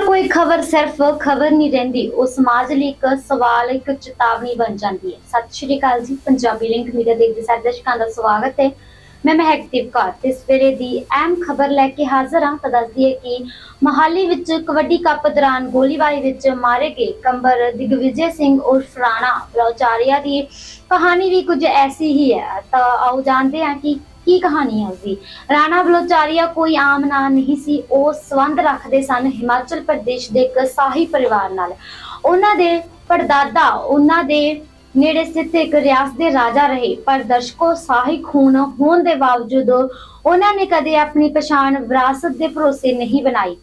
ਪਰ ਕੋਈ ਖਬਰ ਸਿਰਫ ਖਬਰ ਨਹੀਂ ਰਹਿੰਦੀ, ਉਹ ਸਮਾਜ ਲਈ ਇੱਕ ਸਵਾਲ, ਇੱਕ ਚੇਤਾਵਨੀ ਬਣ ਜਾਂਦੀ ਹੈ। ਸਤਿ ਸ਼੍ਰੀ ਅਕਾਲ ਜੀ, ਪੰਜਾਬੀ ਲਿੰਕ ਮੀਡੀਆ ਦੇਖਦੇ ਸਾਰੇ ਦਰਸ਼ਕਾਂ ਦਾ ਸਵਾਗਤ ਹੈ। ਮੈਂ ਮਹਿਕਦੀਪ ਕੌਰ ਤੇ ਸਵੇਰੇ ਦੀ ਅਹਿਮ ਖਬਰ ਲੈ ਕੇ ਹਾਜ਼ਰ ਹਾਂ। ਤਾਂ ਦੱਸਦੀ ਹੈ ਕਿ ਮਹਾਲੀ ਵਿੱਚ ਕਬੱਡੀ ਕੱਪ ਦੌਰਾਨ ਗੋਲੀਬਾਰੀ ਵਿੱਚ ਮਾਰੇ ਗਏ ਕੰਬਰ ਦਿਗਵਿਜੇ ਸਿੰਘ ਉਰਫ ਰਾਣਾ ਬਲੋਚਾਰੀਆ ਦੀ ਕਹਾਣੀ ਵੀ ਕੁਝ ਐਸੀ ਹੀ ਹੈ। ਤਾਂ ਆਓ ਜਾਣਦੇ ਹਾਂ ਕਿ ਕੀ ਕਹਾਣੀ ਹੈ ਉਸਦੀ ਰਾਣਾ ਬਲੋਚਾਰੀਆ ਕੋਈ ਆਮ ਨਾਂ ਨਹੀਂ ਸੀ, ਉਹ ਸੰਬੰਧ ਰੱਖਦੇ ਸਨ ਹਿਮਾਚਲ ਪ੍ਰਦੇਸ਼ ਦੇ ਇੱਕ ਸਾਹੀ ਪਰਿਵਾਰ ਨਾਲ। ਉਹਨਾਂ ਦੇ ਪੜਦਾਦਾ, ਉਹਨਾਂ ਦੇ ਨੇੜੇ ਸਥਿਤ ਇੱਕ ਰਿਆਸਤ ਦੇ ਰਾਜਾ ਰਹੇ, ਪਰ ਦਰਸ਼ਕੋ ਸਾਹੀ ਖੂਨ ਹੋਣ ਦੇ ਬਾਵਜੂਦ ਉਹਨਾਂ ਨੇ ਕਦੇ ਆਪਣੀ ਪਛਾਣ ਵਿਰਾਸਤ ਦੇ ਭਰੋਸੇ ਨਹੀਂ ਬਣਾਈ।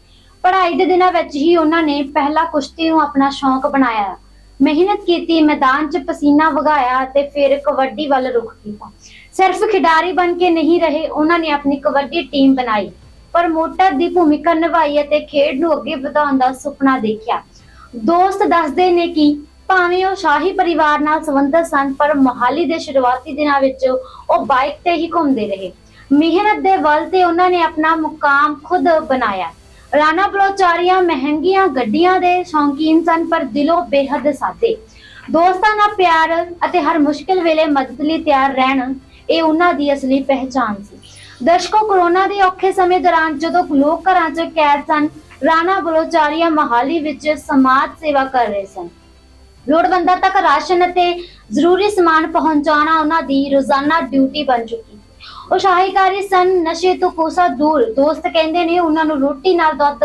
ਪੜ੍ਹਾਈ ਦੇ ਦਿਨਾਂ ਵਿੱਚ ਹੀ ਉਹਨਾਂ ਨੇ ਪਹਿਲਾ ਕੁਸ਼ਤੀ ਨੂੰ ਆਪਣਾ ਸ਼ੌਂਕ ਬਣਾਇਆ। ਮਿਹਨਤ ਕੀਤੀ, ਮੈਦਾਨ 'ਚ ਪਸੀਨਾ ਵਗਾਇਆ ਤੇ ਫਿਰ ਕਬੱਡੀ ਵੱਲ ਰੁਖ ਕੀਤਾ। ਸਿਰਫ ਖਿਡਾਰੀ ਬਣ ਕੇ ਨਹੀਂ ਰਹੇ, ਉਹਨਾਂ ਨੇ ਆਪਣੀ ਕਬੱਡੀ ਟੀਮ ਬਣਾਈ। ਪ੍ਰਮੋਟਰ ਦੀ ਭੂਮਿਕਾ ਨਿਭਾਈ ਅਤੇ ਖੇਡ ਨੂੰ ਅੱਗੇ ਵਧਾਉਣ ਦਾ ਸੁਪਨਾ ਦੇਖਿਆ। ਦੋਸਤ ਦੱਸਦੇ ਨੇ ਕਿ ਭਾਵੇਂ ਉਹ ਸ਼ਾਹੀ ਪਰਿਵਾਰ ਨਾਲ ਸੰਬੰਧਿਤ ਸਨ, ਪਰ ਮੋਹਾਲੀ ਦੇ ਸ਼ੁਰੂਆਤੀ ਦਿਨਾਂ ਵਿੱਚ ਉਹ ਬਾਈਕ ਤੇ ਹੀ ਘੁੰਮਦੇ ਰਹੇ। ਮਿਹਨਤ ਦੇ ਬਲ ਤੇ ਉਹਨਾਂ ਨੇ ਆਪਣਾ ਮੁਕਾਮ ਖੁਦ ਬਣਾਇਆ। ਰਾਣਾ ਬਲੋਚਾਰੀਆ, ਮਹਿੰਗੀਆਂ ਗੱਡੀਆਂ ਦੇ ਸ਼ੌਂਕੀਨ ਸਨ, ਪਰ ਦਿਲੋਂ ਬੇਹੱਦ ਸਾਦੇ। ਦੋਸਤਾਂ ਨਾਲ ਪਿਆਰ ਅਤੇ ਹਰ ਮੁਸ਼ਕਿਲ ਵੇਲੇ ਮਦਦ ਲਈ ਤਿਆਰ ਰਹਿਣ ਇਹ ਉਹਨਾਂ ਦੀ ਅਸਲੀ ਪਹਿਚਾਨ ਸੀ। ਦਰਸ਼ਕੋ ਕਰੋਨਾ ਦੇ ਔਖੇ ਸਮੇਂ ਦੌਰਾਨ ਜਦੋਂ ਲੋਕ ਘਰਾਂ 'ਚ ਕੈਦ ਸਨ, ਰਾਣਾ ਬਲੋਚਾਰੀਆ ਮਹਾਲੀ ਵਿੱਚ ਸਮਾਜ ਸੇਵਾ ਕਰ ਰਹੇ ਸਨ। ਲੋੜਵੰਦਾਂ ਤੱਕ ਰਾਸ਼ਨ ਅਤੇ ਜ਼ਰੂਰੀ ਸਮਾਨ ਪਹੁੰਚਾਉਣਾ ਉਹਨਾਂ ਦੀ ਰੋਜ਼ਾਨਾ ਡਿਊਟੀ ਬਣ ਚੁੱਕੀ ਉਹ ਸ਼ਾਹੀਕਾਰੀ ਸਨ, ਨਸ਼ੇ ਤੋਂ ਕੋਸਾ ਦੂਰ, ਦੋਸਤ ਕਹਿੰਦੇ ਨੇ ਉਹਨਾਂ ਨੂੰ ਰੋਟੀ ਨਾਲ ਦੁੱਧ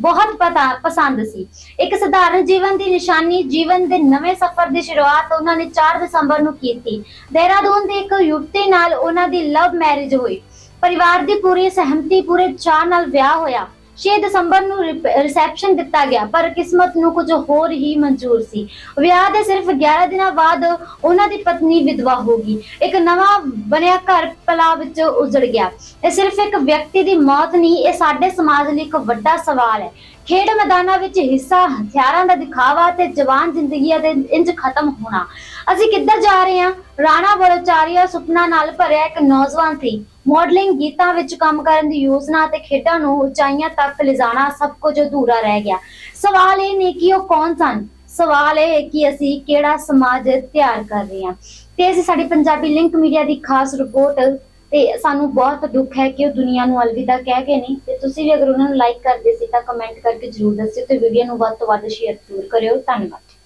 ਬਹੁਤ ਪਤਾ ਪਸੰਦ ਸੀ। ਇੱਕ ਸਧਾਰਨ ਜੀਵਨ ਦੀ ਨਿਸ਼ਾਨੀ, ਜੀਵਨ ਦੇ ਨਵੇਂ ਸਫ਼ਰ ਦੀ ਸ਼ੁਰੂਆਤ ਉਹਨਾਂ ਨੇ 4 ਦਸੰਬਰ ਨੂੰ ਕੀਤੀ। ਦੇਹਰਾਦੂਨ ਦੇ ਇੱਕ ਯੁਵਤੀ ਨਾਲ ਉਹਨਾਂ ਦੀ ਲਵ ਮੈਰਿਜ ਹੋਈ। ਪਰਿਵਾਰ ਦੀ ਪੂਰੀ ਸਹਿਮਤੀ, ਪੂਰੇ ਚਾਅ ਨਾਲ ਵਿਆਹ ਹੋਇਆ। 6 ਦਸੰਬਰ ਨੂੰ ਰਿਸੈਪਸ਼ਨ ਦਿੱਤਾ ਗਿਆ, ਪਰ ਕਿਸਮਤ ਨੂੰ ਕੁਝ ਹੋਰ ਹੀ ਮਨਜ਼ੂਰ ਸੀ। ਵਿਆਹ ਦੇ ਸਿਰਫ 11 ਦਿਨਾਂ ਬਾਅਦ ਉਹਨਾਂ ਦੀ ਪਤਨੀ ਵਿਧਵਾ ਹੋ ਗਈ। ਇੱਕ ਨਵਾਂ ਬਣਿਆ ਘਰ ਪਲਾ ਵਿੱਚ ਉਜੜ ਗਿਆ। ਇਹ ਸਿਰਫ ਇੱਕ ਵਿਅਕਤੀ ਦੀ ਮੌਤ ਨਹੀਂ, ਇਹ ਸਾਡੇ ਸਮਾਜ ਲਈ ਇੱਕ ਵੱਡਾ ਸਵਾਲ ਹੈ। ਖੇਡ ਮੈਦਾਨਾਂ ਵਿੱਚ ਹਿੱਸਾ ਹਥਿਆਰਾਂ ਦਾ ਦਿਖਾਵਾ ਤੇ ਜਵਾਨ ਜ਼ਿੰਦਗੀਆਂ ਦੇ ਇੰਜ ਖਤਮ ਹੋਣਾ। ਅਸੀਂ ਕਿੱਧਰ ਜਾ ਰਹੇ ਹਾਂ? ਰਾਣਾ ਬਲੋਚਾਰੀਆ ਸੁਪਨਾ ਨਾਲ ਭਰਿਆ ਇੱਕ ਨੌਜਵਾਨ ਸੀ। ਮਾਡਲਿੰਗ ਗੀਤਾਂ ਵਿੱਚ ਕੰਮ ਕਰਨ ਦੀ ਯੋਜਨਾ ਅਤੇ ਖੇਡਾਂ ਨੂੰ ਉਚਾਈਆਂ ਤੱਕ ਲਿਜਾਣਾ ਸਭ ਕੁਝ ਅਧੂਰਾ ਰਹਿ ਗਿਆ। ਸਵਾਲ ਇਹ ਨਹੀਂ ਕਿ ਉਹ ਕੌਣ ਸਨ? ਸਵਾਲ ਇਹ ਹੈ ਕਿ ਅਸੀਂ ਕਿਹੜਾ ਸਮਾਜ ਤਿਆਰ ਕਰ ਰਹੇ ਹਾਂ। ਤੇ ਅਸੀਂ ਸਾਡੀ ਪੰਜਾਬੀ ਲਿੰਕ ਮੀਡੀਆ ਦੀ ਖਾਸ ਰਿਪੋਰਟ ਤੇ ਸਾਨੂੰ ਬਹੁਤ ਦੁੱਖ ਹੈ ਕਿ ਉਹ ਦੁਨੀਆ ਨੂੰ ਅਲਵਿਦਾ ਕਹਿ ਕੇ ਨਹੀਂ ਤੇ ਤੁਸੀਂ ਵੀ ਅਗਰ ਉਹਨਾਂ ਨੂੰ ਲਾਈਕ ਕਰਦੇ ਸੀ ਤਾਂ ਕਮੈਂਟ ਕਰਕੇ ਜਰੂਰ ਦੱਸਿਓ ਤੇ ਵੀਡੀਓ ਨੂੰ ਵੱਧ ਤੋਂ ਵੱਧ ਸ਼ੇਅਰ ਜ਼ਰੂਰ ਕਰਿਓ। ਧੰਨਵਾਦ।